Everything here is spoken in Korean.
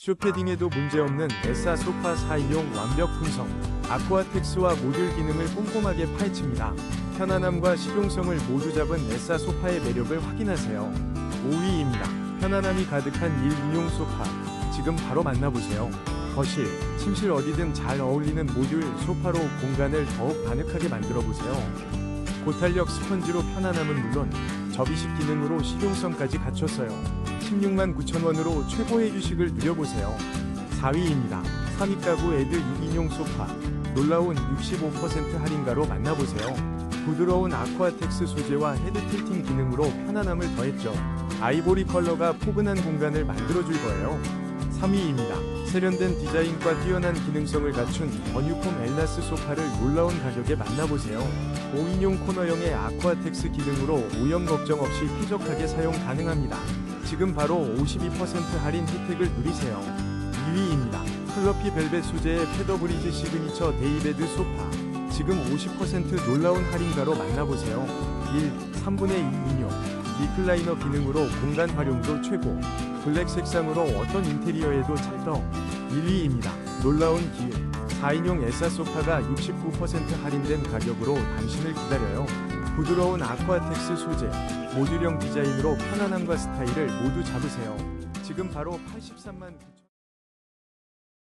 쇼패딩에도 문제없는 에싸 소파 4인용 완벽 품성, 아쿠아텍스와 모듈 기능을 꼼꼼하게 파헤칩니다. 편안함과 실용성을 모두 잡은 에싸 소파의 매력을 확인하세요. 5위입니다. 편안함이 가득한 1인용 소파. 지금 바로 만나보세요. 거실, 침실 어디든 잘 어울리는 모듈 소파로 공간을 더욱 아늑하게 만들어보세요. 고탄력 스펀지로 편안함은 물론 접이식 기능으로 실용성까지 갖췄어요. 16만 9천 원으로 최고의 휴식을 누려보세요. 4위입니다. 3위 가구 애들 6인용 소파. 놀라운 65% 할인가로 만나보세요. 부드러운 아쿠아텍스 소재와 헤드 틸팅 기능으로 편안함을 더했죠. 아이보리 컬러가 포근한 공간을 만들어줄 거예요. 3위입니다. 세련된 디자인과 뛰어난 기능성을 갖춘 버뉴폼 엘라스 소파를 놀라운 가격에 만나보세요. 5인용 코너형의 아쿠아텍스 기능으로 오염 걱정 없이 쾌적하게 사용 가능합니다. 지금 바로 52% 할인 혜택을 누리세요. 2위입니다. 플러피 벨벳 소재의 패더브리즈 시그니처 데이베드 소파. 지금 50% 놀라운 할인가로 만나보세요. 1. 3분의 2 인용. 리클라이너 기능으로 공간 활용도 최고. 블랙 색상으로 어떤 인테리어에도 찰떡. 1위입니다. 놀라운 기회. 4인용 에싸 소파가 69% 할인된 가격으로 당신을 기다려요. 부드러운 아쿠아텍스 소재, 모듈형 디자인으로 편안함과 스타일을 모두 잡으세요. 지금 바로 83만 9천